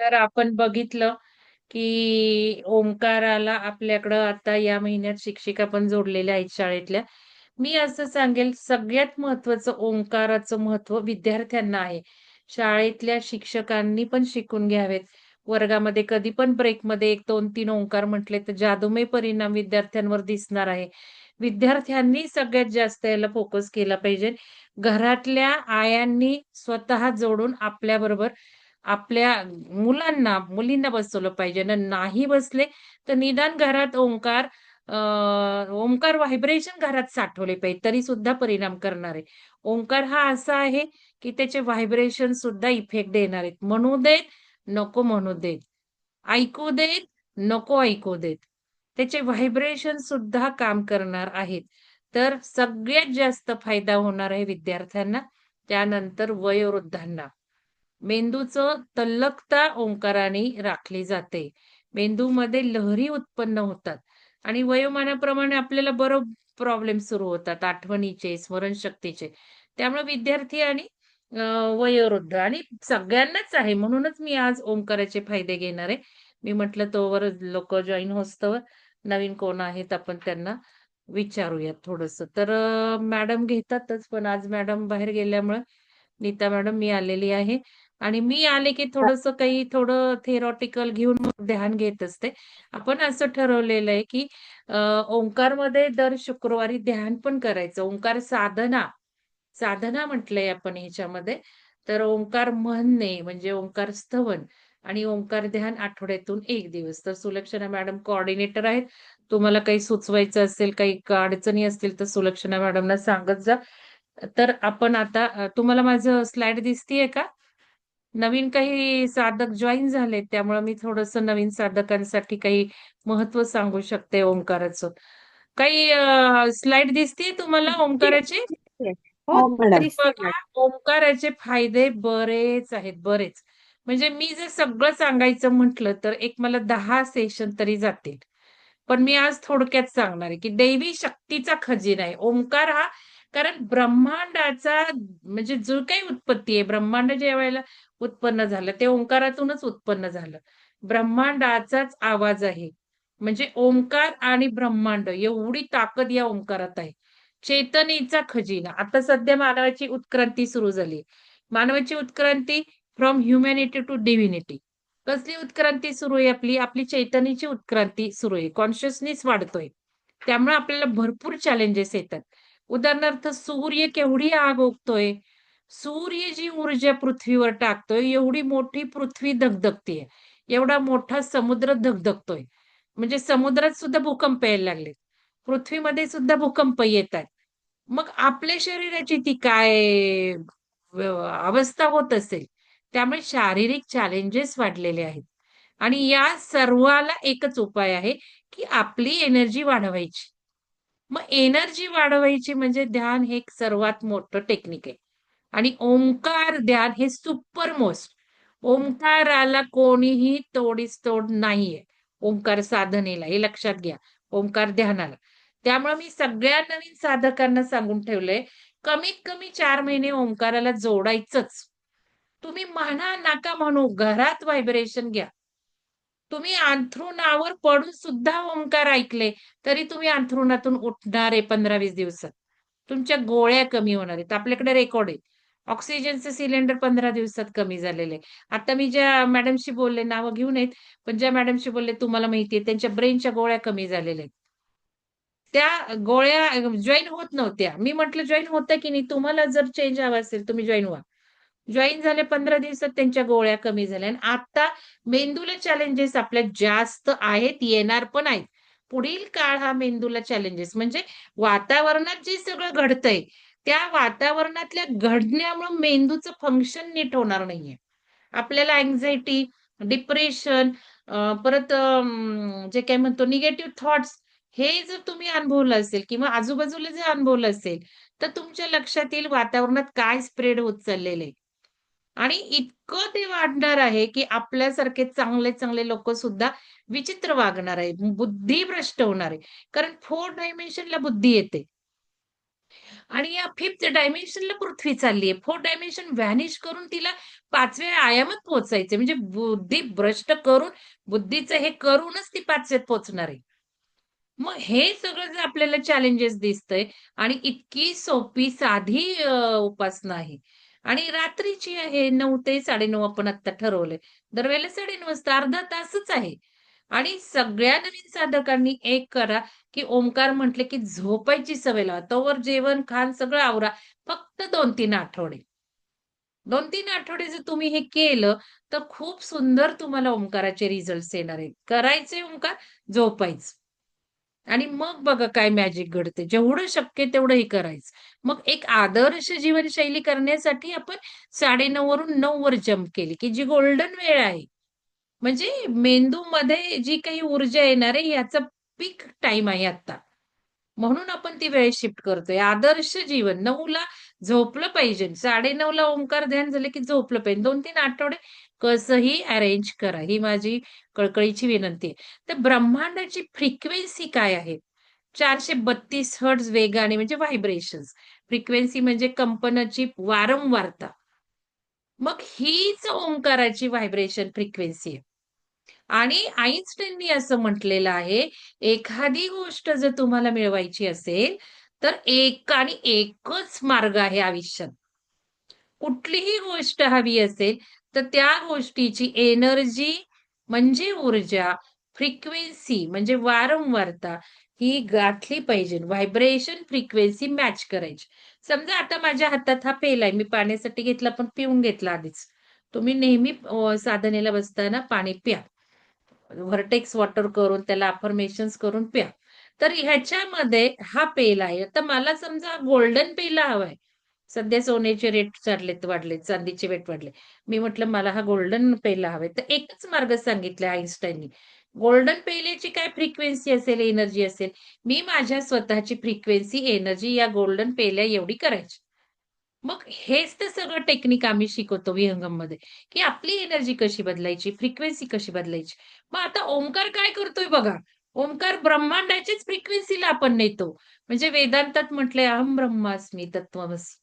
तर आपण बघितलं, की ओंकाराला आपल्याकडं आता या महिन्यात शिक्षिका पण जोडलेल्या आहेत शाळेतल्या. मी असं सांगेल सगळ्यात महत्त्वाचं ओंकाराचं महत्त्व विद्यार्थ्यांना आहे. शाळेतल्या शिक्षकांनी पण शिकून घ्यावेत. वर्गामध्ये कधी पण ब्रेकमध्ये 1, 2, 3 ओंकार म्हटले तर जादूमय परिणाम विद्यार्थ्यांवर दिसणार आहे. विद्यार्थ्यांनी सगळ्यात जास्त याला फोकस केला पाहिजे. घरातल्या आयांनी स्वतः जोडून आपल्याबरोबर आपल्या मुलांना, मुलींना बसवलं पाहिजे नाही बसले तर निदान घरात ओंकार ओंकार व्हायब्रेशन घरात साठवले पाहिजे, तरी सुद्धा परिणाम करणार आहे. ओंकार हा असा आहे, की त्याचे व्हायब्रेशन सुद्धा इफेक्ट देणार आहेत. म्हणू देत, नको म्हणू देत. ऐकू देत, नको ऐकू देत. त्याचे व्हायब्रेशन सुद्धा काम करणार आहेत. तर सगळ्यात जास्त फायदा होणार आहे विद्यार्थ्यांना, त्यानंतर वयोवृद्धांना. मेंदूचं तल्लकता ओंकाराने राखली जाते. मेंदूमध्ये लहरी उत्पन्न होतात आणि वयोमानाप्रमाणे आपल्याला बरं प्रॉब्लेम सुरू होतात आठवणीचे, स्मरणशक्तीचे. त्यामुळे विद्यार्थी आणि वयोवृद्ध आणि सगळ्यांनाच आहे. म्हणूनच मी आज ओंकाराचे फायदे घेणार आहे. मी म्हटलं तोवर लोक जॉइन होस्तवर नवीन कोण आहेत आपण त्यांना विचारूयात थोडस तर मॅडम घेतातच, पण आज मॅडम बाहेर गेल्यामुळे नीता मॅडम मी आलेली आहे आणि मी आले की थोडस काही थोडं थेरॉटिकल घेऊन ध्यान घेत असते. आपण असं ठरवलेलं आहे, की ओंकारमध्ये दर शुक्रवारी ध्यान पण करायचं. ओंकार साधना, साधना म्हटलंय आपण ह्याच्यामध्ये. तर ओंकार म्हणणे म्हणजे ओंकार स्तवन आणि ओंकार ध्यान आठवड्यातून एक दिवस. तर सुलक्षणा मॅडम कोऑर्डिनेटर आहेत. तुम्हाला काही सुचवायचं असेल, काही अडचणी असतील तर सुलक्षणा मॅडमना सांगत जा. तर आपण आता तुम्हाला माझं स्लाइड दिसतीये का? नवीन काही साधक जॉइन झालेत, त्यामुळे मी थोडंसं नवीन साधकांसाठी काही महत्त्व सांगू शकते ओंकाराचं. काही अ, स्लाईड दिसतीये तुम्हाला ओंकाराची? हो, हो मॅडम. दिसते बघा, ओंकाराचे फायदे बरेच आहेत, बरेच. म्हणजे मी जर सगळं सांगायचं म्हटलं, तर एक मला 10 सेशन तरी जातील. पण मी आज थोडक्यात सांगणार आहे, की दैवी शक्तीचा खजिना आहे. ओंकार हा कारण ब्रह्मांडाचा म्हणजे जो काही उत्पत्ती आहे, ब्रह्मांड ज्या वेळेला उत्पन्न झालं, ते ओंकारातूनच उत्पन्न झालं. ब्रह्मांडाचाच आवाज आहे. म्हणजे ओंकार आणि ब्रह्मांड एवढी ताकद या ओंकारात आहे. चेतनेचा खजिना. आता सध्या मानवाची उत्क्रांती सुरू झाली. मानवाची उत्क्रांती फ्रॉम ह्युमॅनिटी टू डिव्हिनिटी. कसली उत्क्रांती सुरू आहे आपली? आपली चैतन्याची उत्क्रांती सुरू आहे. कॉन्शियसनेस वाढतोय. त्यामुळे आपल्याला भरपूर चॅलेंजेस येतात. उदाहरणार्थ सूर्य केवढी आग ओकतोय. सूर्य जी ऊर्जा पृथ्वीवर टाकतोय, एवढी मोठी पृथ्वी धगधगतीये. एवढा मोठा समुद्र धगधगतोय. म्हणजे समुद्रात सुद्धा भूकंप यायला लागलेत. पृथ्वीमध्ये सुद्धा भूकंप येतायत. मग आपल्या शरीराची ती काय अवस्था होत असेल. त्यामुळे शारीरिक चॅलेंजेस वाढलेले आहेत. आणि या सर्वाला एकच उपाय आहे, की आपली एनर्जी वाढवायची. मग एनर्जी वाढवायची म्हणजे ध्यान हे एक सर्वात मोठं टेक्निक आहे. आणि ओंकार ध्यान हे सुपर मोस्ट. ओंकाराला कोणीही तोडीस तोड नाहीये. ओंकार साधनेला हे लक्षात घ्या. ओंकार ध्यानाला. त्यामुळे मी सगळ्या नवीन साधकांना सांगून ठेवलंय, कमीत कमी चार महिने ओंकाराला जोडायचंच. तुम्ही म्हणा नाका म्हणू, घरात व्हायब्रेशन घ्या. तुम्ही अंथरुणावर पडून सुद्धा ओंकार ऐकले, तरी तुम्ही अंथरुणातून उठणार आहे 15-20 दिवसात. तुमच्या गोळ्या कमी होणार आहेत. आपल्याकडे रेकॉर्ड आहे. ऑक्सिजनचे सिलेंडर 15 दिवसात कमी झालेले आता मी ज्या मॅडमशी बोलले, नावं घेऊन येत पण ज्या मॅडमशी बोलले तुम्हाला माहिती आहे त्यांच्या ब्रेनच्या गोळ्या कमी झालेल्या आहेत. त्या गोळ्या जॉइन होत नव्हत्या. मी म्हटलं जॉईन होतं की नाही? तुम्हाला जर चेंज हवा असेल तुम्ही जॉईन व्हा. जॉईन झाले 15 दिवसात त्यांच्या गोळ्या कमी झाल्या आणि आता मेंदूला चॅलेंजेस आपल्या जास्त आहेत, येणार पण आहेत. पुढील काळ हा मेंदूला चॅलेंजेस म्हणजे वातावरणात जे सगळं घडतंय, त्या वातावरणातल्या घडण्यामुळे मेंदूचं फंक्शन नीट होणार नाहीये. आपल्याला अँझायटी डिप्रेशन परत जे काय म्हणतो निगेटिव्ह थॉट्स हे जर तुम्ही अनुभवलं असेल किंवा आजूबाजूला जर अनुभवलं असेल, तर तुमच्या लक्षात येईल वातावरणात काय स्प्रेड होत चाललेलं आहे. आणि इतकं ते वाढणार आहे, की आपल्यासारखे चांगले-चांगले लोक सुद्धा विचित्र वागणार आहे. बुद्धी भ्रष्ट होणार आहे. कारण फोर डायमेन्शनला बुद्धी येते. आणि या फिफ्थ डायमेन्शनला पृथ्वी चालली आहे. फोर डायमेन्शन व्हॅनिश करून तिला पाचव्या आयामात पोहोचायचे म्हणजे बुद्धी भ्रष्ट करून बुद्धीचं हे करूनच ती पाचव्यात पोहोचणार आहे. मग हे सगळं जर आपल्याला चॅलेंजेस दिसतंय आणि इतकी सोपी साधी उपासना आहे आणि रात्रीची आहे नऊ ते 9:30 आपण आता ठरवलंय. दरवेळेला 9:30 वाजता अर्धा तासच आहे आणि सगळ्या नवीन साधकांनी एक करा, की ओंकार म्हटले की झोपायची सवय लावा. तोवर जेवण, खान सगळं आवरा. फक्त 2-3 आठवडे. 2-3 आठवडे जर तुम्ही हे केलं, तर खूप सुंदर तुम्हाला ओंकाराचे रिझल्ट्स येणार आहेत. करायचे ओंकार, झोपायचं. आणि मग बघा काय मॅजिक घडते. जेवढं शक्य तेवढं हे करायचं. मग एक आदर्श जीवनशैली करण्यासाठी आपण 9:30 वरून नऊ वर जंप केली, की जी गोल्डन वेळ आहे. म्हणजे मेंदूमध्ये जी काही ऊर्जा येणार आहे याचा पीक टाइम आहे आता. म्हणून आपण ती वेळ शिफ्ट करतोय. आदर्श जीवन नऊला झोपलं पाहिजे. 9:30ला ओंकार ध्यान झालं की झोपलं पाहिजे. 2-3 आठवडे कसंही अरेंज करा. ही माझी कळकळीची विनंती आहे. तर ब्रह्मांडाची फ्रिक्वेन्सी काय आहे? 432 हर्ट्झ वेगाने म्हणजे व्हायब्रेशन फ्रिक्वेन्सी म्हणजे कंपनाची वारंवारता. मग हीच ओंकाराची व्हायब्रेशन फ्रिक्वेन्सी आहे. आणि आईन्स्टाईननी असं म्हटलेलं आहे, एखादी गोष्ट जर तुम्हाला मिळवायची असेल, तर एक आणि एकच मार्ग आहे आयुष्यात. कुठलीही गोष्ट हवी असेल, तर त्या गोष्टीची एनर्जी म्हणजे ऊर्जा, फ्रिक्वेन्सी म्हणजे वारंवारता ही गाठली पाहिजे. व्हायब्रेशन फ्रिक्वेन्सी मॅच करायची. समजा आता माझ्या हातात हा पेल आहे. मी पाण्यासाठी घेतला, पण पिऊन घेतला आधीच. तुम्ही नेहमी साधनेला बसताना पाणी प्या. व्हर्टेक्स वॉटर करून त्याला अफर्मेशन करून प्या. तर ह्याच्यामध्ये हा पेल आहे. तर मला समजा गोल्डन पेला हवाय. सध्या सोन्याचे रेट चाललेत वाढले चांदीचे रेट वाढले. मी म्हटलं मला हा गोल्डन पेला हवे तर एकच मार्ग सांगितलाय आईन्स्टाईननी गोल्डन पेलेची काय फ्रिक्वेन्सी असेल, एनर्जी असेल, मी माझ्या स्वतःची फ्रिक्वेन्सी, एनर्जी या गोल्डन पेल्या एवढी करायची. मग हेच तर सगळं टेक्निक आम्ही शिकवतो विहंगममध्ये की आपली एनर्जी कशी बदलायची, फ्रिक्वेन्सी कशी बदलायची. मग आता ओंकार काय करतोय बघा. ओंकार ब्रह्मांडाच्याच फ्रिक्वेन्सीला आपण नेतो. म्हणजे वेदांतात म्हटलंय अहम ब्रह्मास्मी तत्त्वमसी.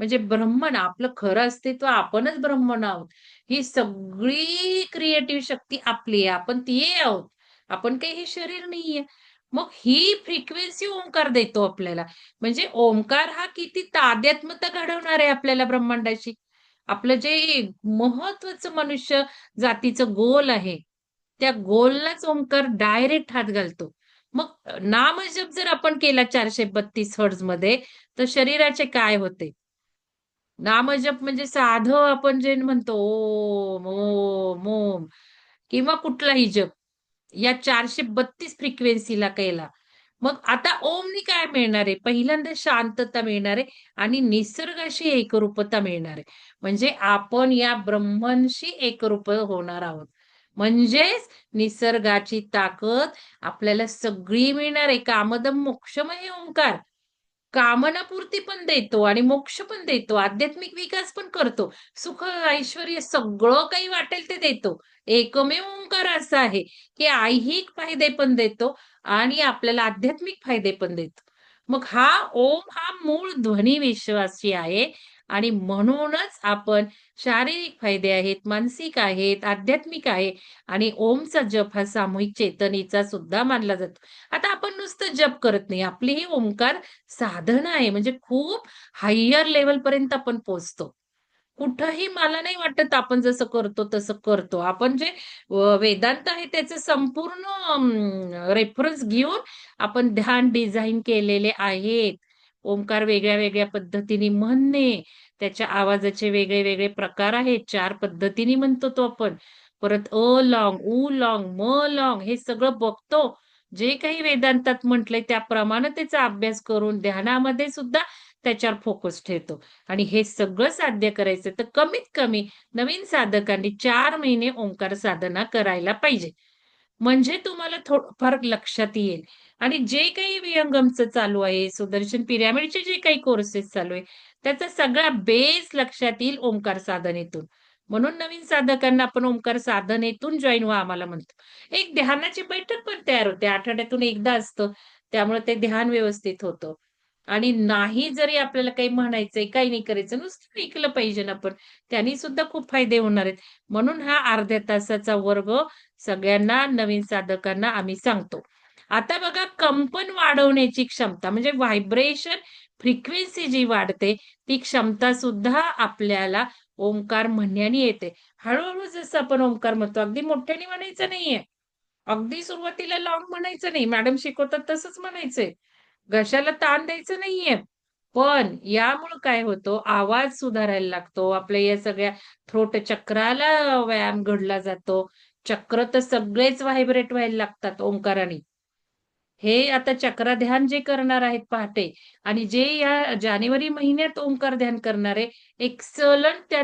म्हणजे ब्रह्मण आपलं खरं अस्तित्व आपणच ब्रह्मण आहोत. ही सगळी क्रिएटिव्ह शक्ती आपली आहे. आपण ती आहोत. आपण काही हे शरीर नाहीये. मग ही फ्रिक्वेन्सी ओंकार देतो आपल्याला. म्हणजे ओंकार हा किती ताद्यात्मता घडवणार आहे आपल्याला ब्रह्मांडाशी. आपलं जे महत्वाचं मनुष्य जातीचं गोल आहे, त्या गोललाच ओंकार डायरेक्ट हात घालतो. मग नामजप जर आपण केला चारशे बत्तीस हर्जमध्ये तर शरीराचे काय होते? नामजप म्हणजे साधं आपण जे म्हणतो ओम, ओम, ओम किंवा कुठलाही जप. या 432 फ्रिक्वेन्सीला केला. मग आता ओमनी काय मिळणार आहे? पहिल्यांदा शांतता मिळणार आहे आणि निसर्गाशी एकरूपता मिळणार आहे. म्हणजे आपण या ब्रह्मांशी एकरूप होणार आहोत. म्हणजेच निसर्गाची ताकद आपल्याला सगळी मिळणार आहे. कामदम मोक्षमय ओंकार. कामनापूर्ती पण देतो आणि मोक्ष पण देतो. आध्यात्मिक विकास पण करतो. सुख, ऐश्वर्य सगळं काही वाटेल ते देतो. एकमेव ओंकार असा आहे, की ऐहिक फायदे पण देतो आणि आपल्याला आध्यात्मिक फायदे पण देतो. मग हा ओम हा मूळ ध्वनी विश्वासी आहे आणि म्हणूनच आपण शारीरिक फायदे आहेत, मानसिक आहेत, आध्यात्मिक आहे आणि ओमचा जप हा सामूहिक चेतनेचा सुद्धा मानला जातो. नुसतं जप करत नाही. आपली ही ओंकार साधना आहे. म्हणजे खूप हायर लेव्हलपर्यंत आपण पोहोचतो. कुठंही मला नाही वाटत आपण जसं करतो तसं करतो. आपण जे वेदांत आहे त्याचे संपूर्ण रेफरन्स घेऊन आपण ध्यान डिझाईन केलेले आहेत. ओंकार वेगळ्या-वेगळ्या पद्धतीने म्हणणे, त्याच्या आवाजाचे वेगळे-वेगळे प्रकार आहेत. चार पद्धतीने म्हणतो तो आपण. परत अ लॉंग उ लॉंग म लॉंग हे सगळं बघतो. जे काही वेदांतात म्हटलंय त्याप्रमाणे त्याचा अभ्यास करून ध्यानामध्ये सुद्धा त्याच्यावर फोकस ठेवतो. आणि हे सगळं साध्य करायचं तर कमीत कमी नवीन साधकांनी चार महिने ओंकार साधना करायला पाहिजे. म्हणजे तुम्हाला थोडंफार लक्षात येईल. आणि जे काही विहंगमचं चालू आहे, सुदर्शन पिरॅमिडचे जे काही कोर्सेस चालू आहे, त्याचा सगळा बेस लक्षात येईल ओंकार साधनेतून. म्हणून नवीन साधकांना आपण ओंकार साधनेतून जॉईन व्हा आम्हाला म्हणतो. एक ध्यानाची बैठक पण तयार होते. आठवड्यातून एकदा असतं. त्यामुळे ते ध्यान व्यवस्थित होतं. आणि नाही जरी आपल्याला काही म्हणायचंय, काही नाही करायचं, नुसतं ऐकलं पाहिजे ना आपण. त्यांनी सुद्धा खूप फायदे होणार आहेत. म्हणून हा अर्ध्या तासाचा वर्ग सगळ्यांना नवीन साधकांना आम्ही सांगतो. आता बघा कंपन वाढवण्याची क्षमता म्हणजे व्हायब्रेशन फ्रिक्वेन्सी जी वाढते, ती क्षमता सुद्धा आपल्याला ओंकार म्हणण्याने येते. हळूहळू जसं आपण ओंकार म्हणतो, अगदी मोठ्याने म्हणायचं नाहीये. अगदी सुरुवातीला लॉंग म्हणायचं नाही. मॅडम शिकवतात तसंच म्हणायचंय. घशाला ताण द्यायचं नाहीये. पण यामुळं काय होतो, आवाज सुधारायला लागतो. आपल्या या सगळ्या थ्रोट चक्राला व्यायाम घडला जातो. चक्र तर सगळेच व्हायब्रेट व्हायला लागतात ओंकाराने. हे आता चक्र ध्यान जे करणार आहेत पहाटे आणि जे या जानेवारी महिन्यात ओंकार ध्यान करणारे एक्सलंट त्या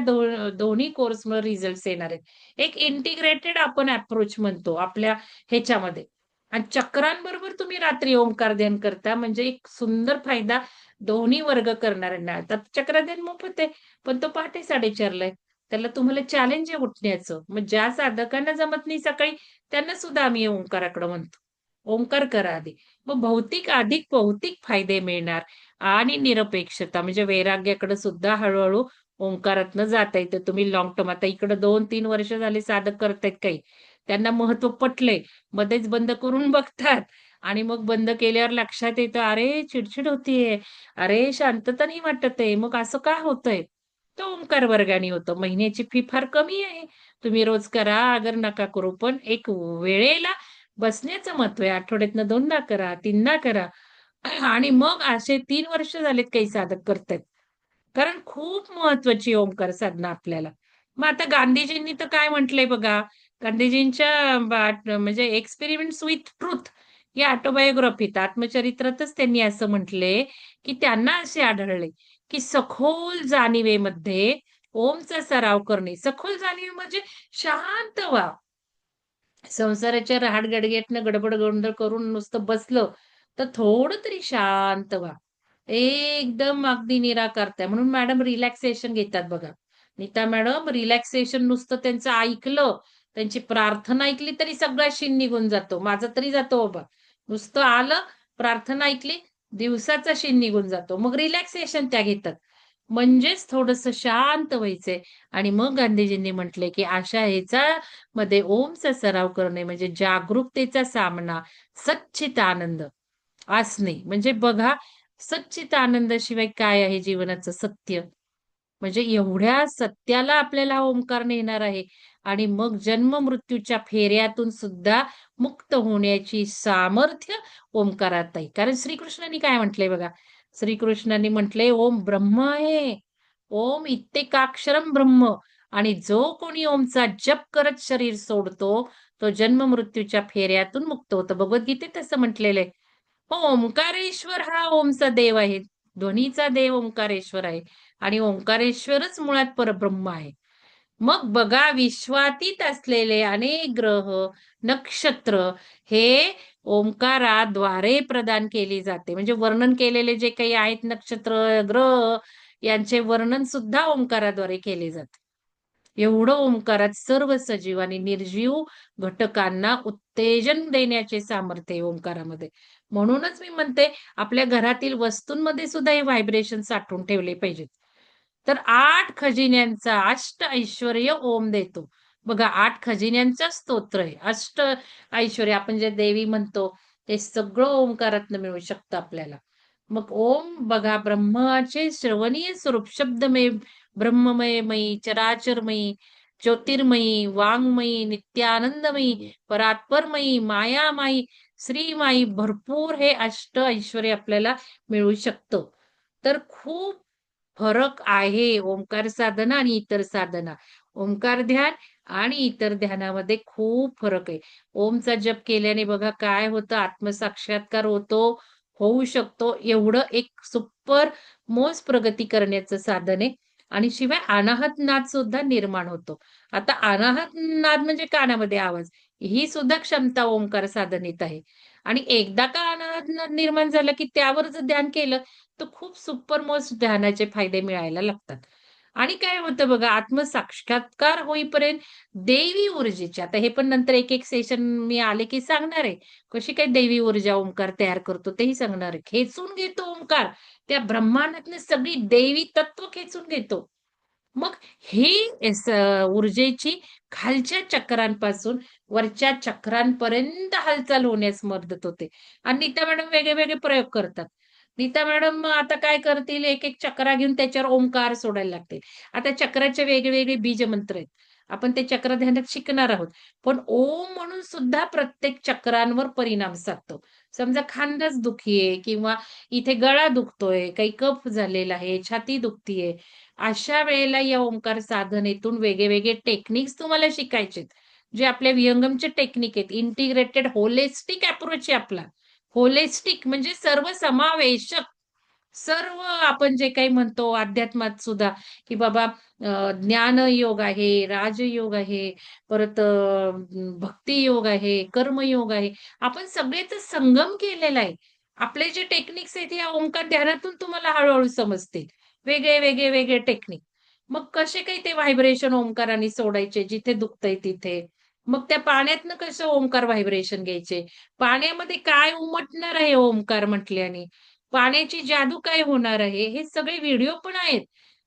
दोन्ही कोर्समुळे रिझल्ट्स येणार आहेत. एक इंटिग्रेटेड आपण अप्रोच म्हणतो आपल्या ह्याच्यामध्ये. आणि चक्रांबरोबर तुम्ही रात्री ओंकार ध्यान करता म्हणजे एक सुंदर फायदा दोन्ही वर्ग करणाऱ्यांना. आता चक्र ध्यान मोफत आहे, पण तो पहाटे 4:30ला आहे. त्याला तुम्हाला चॅलेंज आहे उठण्याचं. मग ज्या साधकांना जमत नाही सकाळी त्यांना सुद्धा आम्ही ओंकाराकडे म्हणतो. ओंकार करा आधी. मग भौतिक अधिक भौतिक फायदे मिळणार आणि निरपेक्षता म्हणजे वैराग्याकडे सुद्धा हळूहळू ओंकारातनं जाता येतं. तुम्ही लॉंग टर्म आता इकडे दोन तीन वर्ष झाले साधक करतायत काही. त्यांना महत्त्व पटलंय. मध्येच बंद करून बघतात आणि मग बंद केल्यावर लक्षात येतं, "अरे, चिडचिड होतीये. अरे, शांतता नाही वाटत आहे. मग असं का होतंय?" तो ओंकार वर्गाने होतं. महिन्याची फी फार कमी आहे. तुम्ही रोज करा, अगर नका करू. पण एक वेळेला बसण्याचं महत्त्व आहे. आठवड्यातनं दोनदा करा, तीनदा करा आणि मग असे तीन वर्ष झालेत काही साधक करतायत. कारण खूप महत्वाची ओंकार साधना आपल्याला. मग आता गांधीजींनी तर काय म्हटलंय बघा, गांधीजींच्या म्हणजे एक्सपेरिमेंट्स विथ ट्रुथ या ऑटोबायोग्राफीत, आत्मचरित्रातच त्यांनी असं म्हटलंय, की त्यांना असे आढळले, की सखोल जाणिवेमध्ये ओमचा सराव करणे. सखोल जाणीव म्हणजे शांत व्हा. संसाराच्या रहाट-गडगेटनं गडबड-गोंधळ करून नुसतं बसलं, तर थोडं तरी शांत व्हा. एकदम अगदी निराकारताय म्हणून मॅडम रिलॅक्सेशन घेतात बघा. नीता मॅडम रिलॅक्सेशन नुसतं त्यांचं ऐकलं, त्यांची प्रार्थना ऐकली तरी सगळा शीन निघून जातो. माझा तरी जातो बाबा. नुसतं आलं, प्रार्थना ऐकली, दिवसाचा शीन निघून जातो. मग रिलॅक्सेशन त्या घेतात. म्हणजेच थोडस शांत व्हायचंय आणि मग गांधीजींनी म्हटले, की अशा ह्याचा मध्ये ओमचा सराव करणे म्हणजे जागरूकतेचा सामना, सच्चित आनंद असणे. म्हणजे बघा, सच्चित आनंदाशिवाय काय आहे जीवनाचं सत्य? म्हणजे एवढ्या सत्याला आपल्याला ओंकार नेणार आहे आणि मग जन्म-मृत्यूच्या फेऱ्यातून सुद्धा मुक्त होण्याची सामर्थ्य ओंकारात आहे. कारण श्रीकृष्णांनी काय म्हटलंय बघा, श्रीकृष्णांनी म्हटले "ओम ब्रह्म आहे. ओम इत्येकाक्षरम ब्रह्म." आणि जो कोणी ओमचा जप करत शरीर सोडतो, तो जन्म-मृत्यूच्या फेऱ्यातून मुक्त होतो. भगवद्गीतेत तसं म्हटलेलं आहे. हो, ओंकारेश्वर हा ओमचा देव आहे. ध्वनीचा देव ओंकारेश्वर आहे आणि ओंकारेश्वरच मुळात परब्रह्म आहे. मग बघा विश्वातीत असलेले अनेक ग्रह, नक्षत्र हे ओंकाराद्वारे प्रदान केली जाते. म्हणजे वर्णन केलेले जे काही आहेत नक्षत्र, ग्रह यांचे वर्णन सुद्धा ओंकाराद्वारे केले जाते. एवढं ओंकारात सर्व सजीव आणि निर्जीव घटकांना उत्तेजन देण्याचे सामर्थ्य ओंकारामध्ये. म्हणूनच मी म्हणते आपल्या घरातील वस्तूंमध्ये सुद्धा हे व्हायब्रेशन साठवून ठेवले पाहिजेत. तर आठ खजिन्यांचा अष्ट ऐश्वर्य ओम देतो. बघा आठ खजिन्यांचं स्तोत्र आहे. अष्ट ऐश्वर्य आपण जे देवी म्हणतो, ते सगळं ओंकारातनं मिळू शकतं आपल्याला. मग ओम बघा ब्रह्माचे श्रवणीय स्वरूप शब्दमय, ब्रह्ममयमयी, चराचरमयी, ज्योतिर्मयी, वाङ्मयी, नित्यानंदमयी, परात्परमयी, मायामायी, श्रीमाई भरपूर हे अष्ट ऐश्वर्य आपल्याला मिळू शकतं. तर खूप फरक आहे ओंकार साधना आणि इतर साधना. ओंकार ध्यान आणि इतर ध्यानामध्ये खूप फरक आहे. ओमचा जप केल्याने बघा काय होतं आत्मसाक्षात्कार होतो, होऊ शकतो. एवढं एक सुपर मोस्ट प्रगती करण्याचं साधन आहे आणि शिवाय अनाहत नाद सुद्धा निर्माण होतो. आता अनाहत नाद म्हणजे कानामध्ये आवाज. ही सुद्धा क्षमता ओंकार साधनेत आहे आणि एकदा का आनंद निर्माण झालं, की त्यावर जर ध्यान केलं, तर खूप सुपर मोस्ट ध्यानाचे फायदे मिळायला लागतात. आणि काय होतं बघा आत्मसाक्षात्कार होईपर्यंत देवी ऊर्जेची आता हे पण नंतर एक एक सेशन मी आले की सांगणार आहे कशी काय देवी ऊर्जा ओंकार तयार करतो तेही सांगणार आहे खेचून घेतो ओंकार त्या ब्रह्मांडातले सगळी देवी तत्व खेचून घेतो मग ही ऊर्जेची खालच्या चक्रांपासून वरच्या चक्रांपर्यंत हालचाल होण्यास मदत होते. आणि नीता मॅडम वेगळे वेगळे प्रयोग करतात. नीता मॅडम आता काय करतील? एक एक चक्रा घेऊन त्याच्यावर ओंकार सोडायला लागतील. आता चक्राचे वेगवेगळे बीज मंत्र आहेत. आपण ते चक्र ध्यानात शिकणार आहोत. पण ओम म्हणून सुद्धा प्रत्येक चक्रांवर परिणाम साधतो. समजा खांदाच दुखी आहे किंवा इथे गळा दुखतोय काही कफ झालेला आहे छाती दुखतीये अशा वेळेला या ओंकार साधनेतून वेगळे टेक्निक्स तुम्हाला शिकायचे जे आपल्या विहंगमचे टेक्निक आहेत इंटिग्रेटेड होलिस्टिक अप्रोच आहे आपला. होलिस्टिक म्हणजे सर्व समावेशक सर्व आपण जे काही म्हणतो अध्यात्मात सुद्धा की बाबा ज्ञान योग आहे राजयोग आहे परत भक्ती योग आहे कर्मयोग आहे. आपण सगळेच संगम केलेला आहे. आपले जे टेक्निक्स आहेत या ओंकार ध्यानातून तुम्हाला हळूहळू समजतील. वेगळे वेगळे वेगळे टेक्निक मग कसे काही ते व्हायब्रेशन ओंकाराने सोडायचे जिथे दुखतंय तिथे? मग त्या पाण्यातनं कसं ओंकार व्हायब्रेशन घ्यायचे? पाण्यामध्ये काय उमटणार आहे ओंकार म्हटल्याने? पाण्याची जादू काय होणार आहे? हे सगळे व्हिडिओ पण आहेत.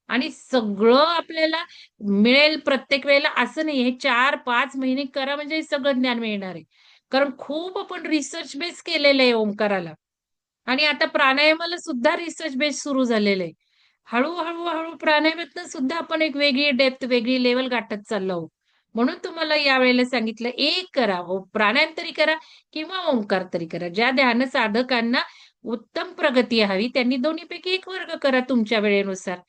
आणि सगळं आपल्याला मिळेल प्रत्येक वेळेला असं नाही हे चार पाच महिने करा म्हणजे सगळं ज्ञान मिळणार आहे. कारण खूप आपण रिसर्च बेस केलेलं आहे ओंकाराला. आणि आता प्राणायामाला सुद्धा रिसर्च बेस सुरू झालेलं आहे. हळूहळू हळू प्राणायामातनं सुद्धा आपण एक वेगळी डेप्थ वेगळी लेवल गाठत चाललो म्हणून तुम्हाला यावेळेला सांगितलं एक करा. प्राणायाम तरी करा किंवा ओंकार तरी करा. ज्या ध्यान साधकांना उत्तम प्रगती हवी. त्यांनी दोन्हीपैकी एक वर्ग करा तुमच्या वेळेनुसार.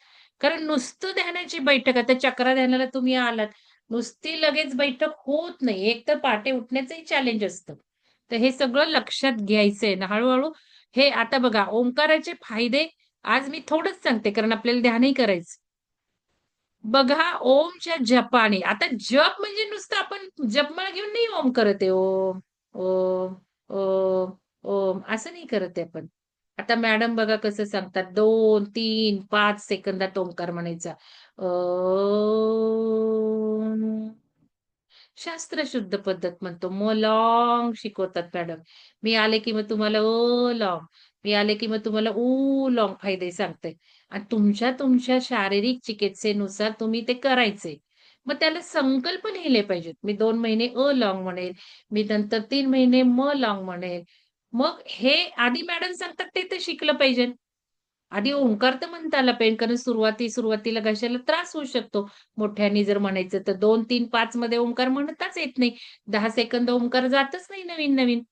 कारण नुसतं ध्यानाची बैठक आता चक्रा ध्यानाला तुम्ही आलात नुसती लगेच बैठक होत नाही. एक तर पाटे उठण्याचंही चॅलेंज असतं. तर हे सगळं लक्षात घ्यायचंय. ना हळूहळू हे आता बघा ओंकाराचे फायदे आज मी थोडंच सांगते कारण आपल्याला ध्यानही करायचं. बघा ओमच्या जपाने आता जप म्हणजे नुसतं आपण जपमाळ घेऊन नाही ओम करत आहे. ओम ओम ओम. ओम असं नाही करत आहे आपण. आता मॅडम बघा कसं सांगतात दोन तीन पाच सेकंदात ओंकार म्हणायचा. शास्त्र शुद्ध पद्धत म्हणतो. मग लॉंग शिकवतात मॅडम. मी आले की मग तुम्हाला ओ लॉंग. मी आले की मग तुम्हाला ऊ लॉंग फायदे सांगते. आणि तुमच्या तुमच्या शारीरिक चिकित्सेनुसार तुम्ही ते करायचे. मग त्याला संकल्प लिहिले पाहिजेत. मी दोन महिने अ लॉंग म्हणेल. मी नंतर तीन महिने म लॉंग म्हणेल. मग हे आधी मॅडम सांगतात ते तर शिकलं पाहिजे. आधी ओंकार तर म्हणता आला पाहिजे कारण सुरुवाती सुरुवातीला घशाला त्रास होऊ शकतो. मोठ्याने जर म्हणायचं तर दोन तीन पाच मध्ये ओंकार म्हणताच येत नाही. दहा सेकंद ओंकार जातच नाही नवीन नवीन.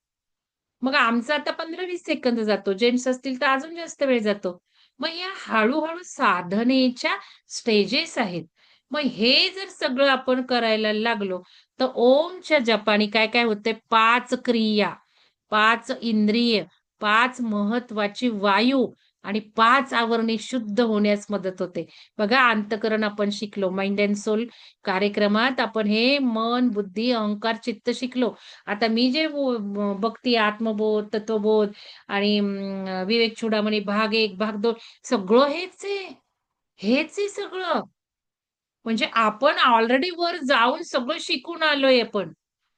मग आमचा आता पंधरा वीस सेकंद जातो. जेंट्स असतील तर अजून जास्त वेळ जातो. मग या हळूहळू साधनेच्या स्टेजेस आहेत. मग हे जर सगळं आपण करायला लागलो तर ओमच्या जपानी काय काय होते पाच क्रिया. पाच इंद्रिय पाच महत्वाची वायू आणि पाच आवरणे शुद्ध होण्यास मदत होते. बघा अंतकरण आपण शिकलो माइंड अँड सोल कार्यक्रमात आपण हे मन बुद्धी अहंकार चित्त शिकलो. आता मी जे भक्ती आत्मबोध तत्वबोध आणि विवेक चुडामणी भाग एक भाग दोन सगळं हेच आहे. हेच आहे सगळं. म्हणजे आपण ऑलरेडी वर जाऊन सगळं शिकून आलोय आपण.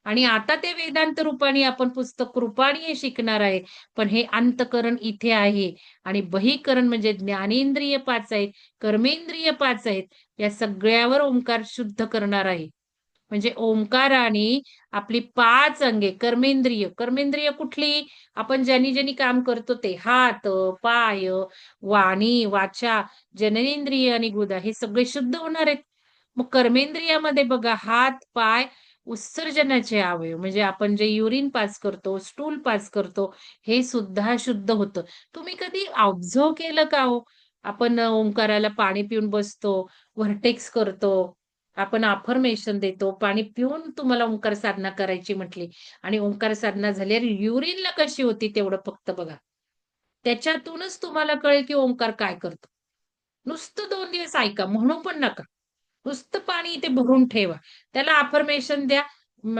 आणि आता ते वेदांत रूपाने आपण पुस्तक रूपाने हे शिकणार आहे. पण हे अंतकरण इथे आहे. आणि बहीकरण म्हणजे ज्ञानेंद्रिय पाच आहेत कर्मेंद्रिय पाच आहेत या सगळ्यावर ओंकार शुद्ध करणार आहे. म्हणजे ओंकाराने आपली पाच अंगे कर्मेंद्रिय कर्मेंद्रिय कुठली? आपण ज्यांनी ज्यांनी काम करतो ते हात पाय वाणी वाचा जननेंद्रिय आणि गुदा हे सगळे शुद्ध होणार आहेत. मग कर्मेंद्रियामध्ये बघा हात पाय उत्सर्जनाचे अवयव म्हणजे आपण जे युरिन पास करतो स्टूल पास करतो हे सुद्धा शुद्ध होतं. तुम्ही कधी ऑब्झर्व केलं का हो? आपण ओंकाराला पाणी पिऊन बसतो व्हर्टेक्स करतो आपण अफर्मेशन देतो पाणी पिऊन तुम्हाला ओंकार साधना करायची म्हटली. आणि ओंकार साधना झाल्यावर युरिनला कशी होती तेवढं फक्त बघा. त्याच्यातूनच तुम्हाला कळेल की ओंकार काय करतो. नुसतं दोन दिवस ऐका म्हणू पण नका. नुसतं पाणी इथे भरून ठेवा. त्याला अफर्मेशन द्या.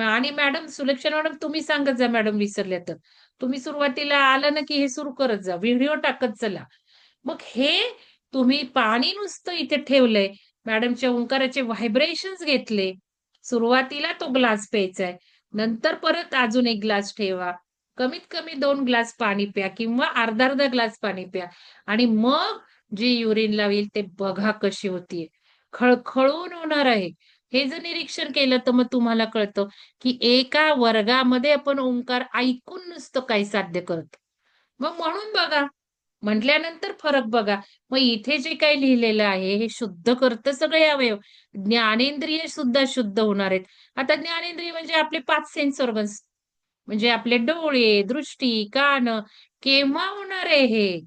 आणि मॅडम सुलक्षण मॅडम तुम्ही सांगत जा मॅडम विसरल्या तर. तुम्ही सुरुवातीला आलं ना की हे सुरू करत जा. व्हिडिओ टाकत चला. मग हे तुम्ही पाणी नुसतं इथे ठेवलंय. मॅडमच्या ओंकाराचे व्हायब्रेशन्स घेतले. सुरुवातीला तो ग्लास प्यायचा आहे. नंतर परत अजून एक ग्लास ठेवा. कमीत कमी दोन ग्लास पाणी प्या किंवा अर्धा अर्धा ग्लास पाणी प्या. आणि मग जी युरिन लावेल ते बघा कशी होतीये. खळखळून होणार आहे. हे जर निरीक्षण केलं तर मग तुम्हाला कळतं की एका वर्गामध्ये आपण ओंकार ऐकून नुसतं काही साध्य करतो. मग म्हणून बघा. म्हटल्यानंतर फरक बघा. मग इथे जे काही लिहिलेलं आहे हे शुद्ध करतं सगळे अवयव. ज्ञानेंद्रिय सुद्धा शुद्ध होणार आहेत. आता ज्ञानेंद्रिय म्हणजे आपले पाच सेन्स ऑर्गन्स म्हणजे आपले डोळे दृष्टी कान. केव्हा होणार आहे हे?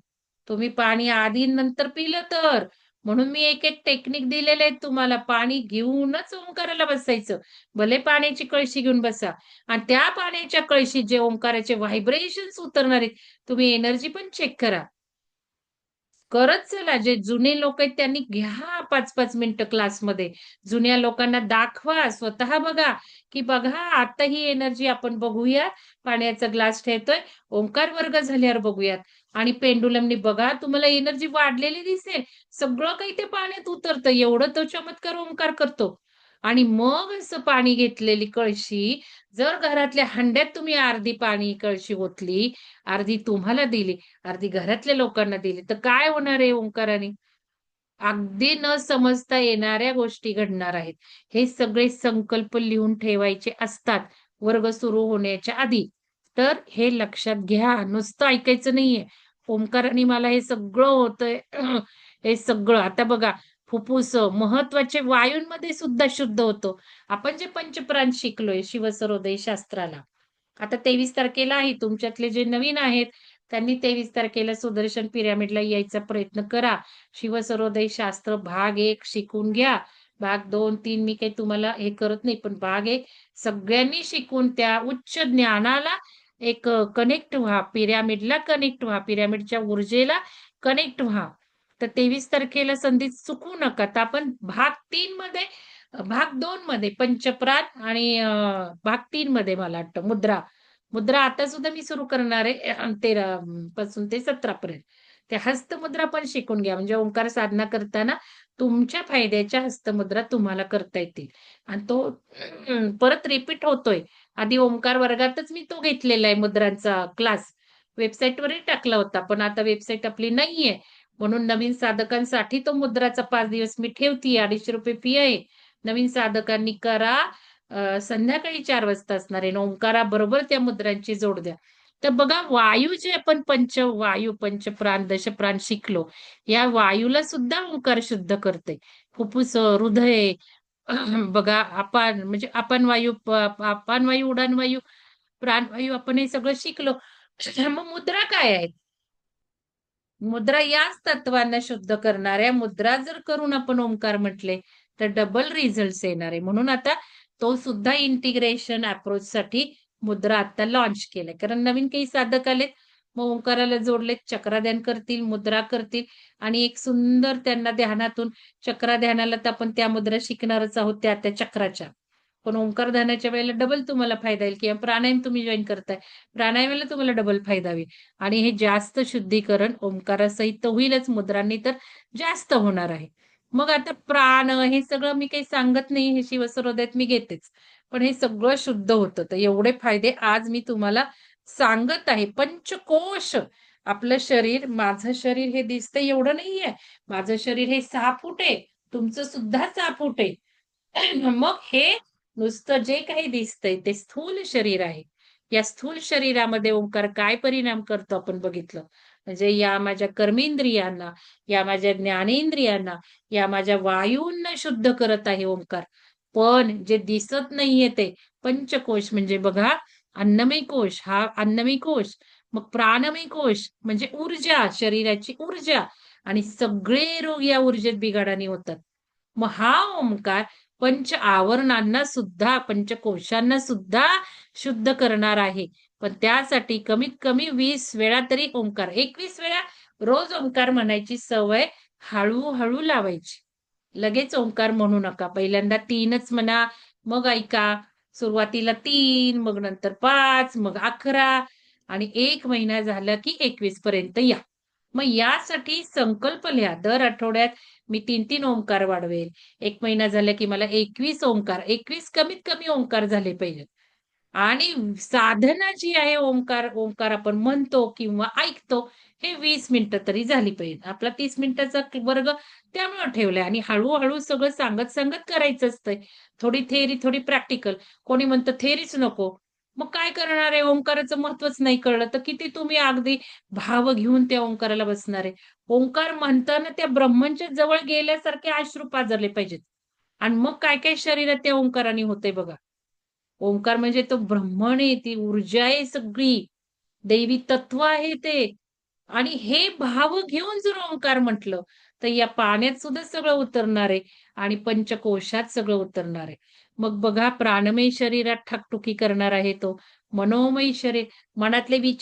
तुम्ही पाणी आधी नंतर पिलं तर. म्हणून मी एक एक टेक्निक दिलेले आहेत तुम्हाला. पाणी घेऊनच ओंकाराला बसायचं. भले पाण्याची कळशी घेऊन बसा. आणि त्या पाण्याच्या कळशीत जे ओंकाराचे व्हायब्रेशन्स उतरणार आहेत तुम्ही एनर्जी पण चेक करा. करत चला. जे जुने लोक आहेत त्यांनी घ्या पाच पाच मिनिटं क्लासमध्ये जुन्या लोकांना दाखवा स्वतः बघा की बघा आता ही एनर्जी आपण बघूया. पाण्याचा ग्लास ठेवतोय. ओंकार वर्ग झाल्यावर बघूयात. आणि पेंडुलमनी बघा तुम्हाला एनर्जी वाढलेली दिसेल. सगळं काही ते पाण्यात उतरतं. एवढं तो चमत्कार ओंकार करतो. आणि मग असं पाणी घेतलेली कळशी जर घरातल्या हंड्यात तुम्ही अर्धी पाणी कळशी ओतली अर्धी तुम्हाला दिली अर्धी घरातल्या लोकांना दिली तर काय होणार आहे ओंकाराने? अगदी न समजता येणाऱ्या गोष्टी घडणार आहेत. हे सगळे संकल्प लिहून ठेवायचे असतात वर्ग सुरू होण्याच्या आधी. तर हे लक्षात घ्या. नुसतं ऐकायचं नाहीये. ओंकाराने मला हे सगळं होतंय. हे सगळं. आता बघा फुफ्फुस महत्त्वाचे वायूंमध्ये सुद्धा शुद्ध होतो. आपण जे पंचप्राण शिकलोय शिवसरोदय शास्त्राला आता तेवीस तारखेला आहे. तुमच्यातले जे नवीन आहेत त्यांनी तेवीस तारखेला सुदर्शन पिरामिडला यायचा प्रयत्न करा. शिवसरोदय शास्त्र भाग एक शिकून घ्या. भाग दोन तीन मी काही तुम्हाला हे करत नाही पण भाग एक सगळ्यांनी शिकून त्या उच्च ज्ञानाला एक कनेक्ट व्हा. पिरॅमिडला कनेक्ट व्हा. पिरॅमिडच्या ऊर्जेला कनेक्ट व्हा. तर तेवीस तारखेला संधी चुकू नका. तर आपण भाग तीन मध्ये भाग दोन मध्ये पंचप्राण आणि भाग तीन मध्ये मला वाटतं मुद्रा. मुद्रा आता सुद्धा मी सुरू करणार आहे तेरा पासून ते सतरा पर्यंत. ते हस्तमुद्रा पण शिकून घ्या. म्हणजे ओंकार साधना करताना तुमच्या फायद्याच्या हस्तमुद्रा तुम्हाला करता येतील. आणि तो परत रिपीट होतोय. आधी ओंकार वर्गातच मी तो घेतलेला आहे मुद्रांचा क्लास वेबसाईटवरही टाकला होता पण आता वेबसाईट आपली नाहीये. म्हणून नवीन साधकांसाठी तो मुद्राचा पाच दिवस मी ठेवते अडीचशे रुपये फी आहे. नवीन साधकांनी करा संध्याकाळी चार वाजता असणार आहे. ओंकारा बरोबर त्या मुद्रांची जोड द्या. तर बघा वायू जे आपण पंच वायू पंचप्राण दशप्राण शिकलो या वायूला सुद्धा ओंकार शुद्ध करते फुफ्फुस हृदय बघा आपण म्हणजे आपण वायू आपण वायू उडान वायू प्राणवायू आपण हे सगळं शिकलो. मग मुद्रा काय आहेत मुद्रा याच तत्वांना शुद्ध करणाऱ्या मुद्रा जर करून आपण ओंकार म्हटले तर डबल रिझल्ट येणार आहे. म्हणून आता तो सुद्धा इंटिग्रेशन अप्रोच साठी मुद्रा आता लॉन्च केलाय. कारण नवीन काही साधक आलेत मग ओंकाराला जोडले चक्राध्यान करतील मुद्रा करतील आणि एक सुंदर त्यांना ध्यानातून चक्राध्यानाला तर आपण त्या मुद्रा शिकणारच आहोत त्या त्या चक्राच्या. पण ओंकार ध्यानाच्या वेळेला डबल तुम्हाला फायदा येईल किंवा प्राणायाम तुम्ही जॉईन करताय प्राणायामाला तुम्हाला डबल फायदा होईल. आणि हे जास्त शुद्धीकरण ओंकारासहित होईलच मुद्रांनी तर जास्त होणार आहे. मग आता प्राण हे सगळं मी काही सांगत नाही हे शिवसरोदयात मी घेतेच. पण हे सगळं शुद्ध होतं तर एवढे फायदे आज मी तुम्हाला सांगत आहे पंचकोश. आपलं शरीर माझं शरीर हे दिसतंय एवढं नाहीये. माझं शरीर हे सहा फूट आहे. तुमचं सुद्धा सहा फूट आहे. मग हे नुसतं जे काही दिसतंय ते स्थूल शरीर आहे. या स्थूल शरीरामध्ये ओंकार काय परिणाम करतो आपण बघितलं? म्हणजे या माझ्या कर्मेंद्रियांना या माझ्या ज्ञानेंद्रियांना या माझ्या वायूंना शुद्ध करत आहे ओंकार. पण जे दिसत नाहीये ते पंचकोश. म्हणजे बघा अन्नमय कोश हा अन्नमय कोश. मग प्राणमय कोश म्हणजे ऊर्जा शरीराची ऊर्जा. आणि सगळे रोग या ऊर्जेत बिघाडाने होतात. मग हा ओंकार पंच आवरणांना सुद्धा पंचकोशांना सुद्धा शुद्ध करणार आहे. पण त्यासाठी कमीत कमी वीस वेळा तरी ओंकार एकवीस वेळा रोज ओंकार म्हणायची सवय हळूहळू लावायची. लगेच ओंकार म्हणू नका. पहिल्यांदा तीनच म्हणा मग ऐका सुरुवातीला तीन मग नंतर पाच मग अकरा आणि एक महिना झाला की एकवीस पर्यंत या मग यासाठी संकल्प लिहा दर आठवड्यात मी 3-3 ओंकार वाढवेल. एक महिना झाला की मला 21 ओंकार 21 कमीत कमी ओंकार झाले पाहिजेत. आणि साधना जी आहे ओंकार ओंकार आपण म्हणतो किंवा ऐकतो हे वीस मिनिटं तरी झाली पाहिजे. आपला तीस मिनिटाचा वर्ग त्यामुळे ठेवलाय आणि हळूहळू सगळं सांगत-सांगत करायचं असतंय. थोडी थेअरी थोडी प्रॅक्टिकल. कोणी म्हणतं थेअरीच नको. मग काय करणार आहे? ओंकाराचं महत्त्वच नाही कळलं, तर किती तुम्ही अगदी भाव घेऊन त्या ओंकाराला बसणार आहे. ओंकार म्हणताना त्या ब्रह्मांच्या जवळ गेल्यासारखे अश्रू पाजरले पाहिजेत. आणि मग काय-काय शरीरात त्या ओंकाराने होतंय बघा. ओंकार म्हणजे तो ब्रह्मण आहे, ती ऊर्जा आहे सगळी. दैवी तत्व आहे ते. आणि हे भाव घेऊन जर ओंकार म्हटलं, तर या पाण्यात सुद्धा सगळं उतरणार आहे आणि पंचकोशात सगळं उतरणार आहे. मग बघा प्राणमय शरीरात ठाकठुकी करणार आहे तो. मनोमय शरीर, मनातले विचार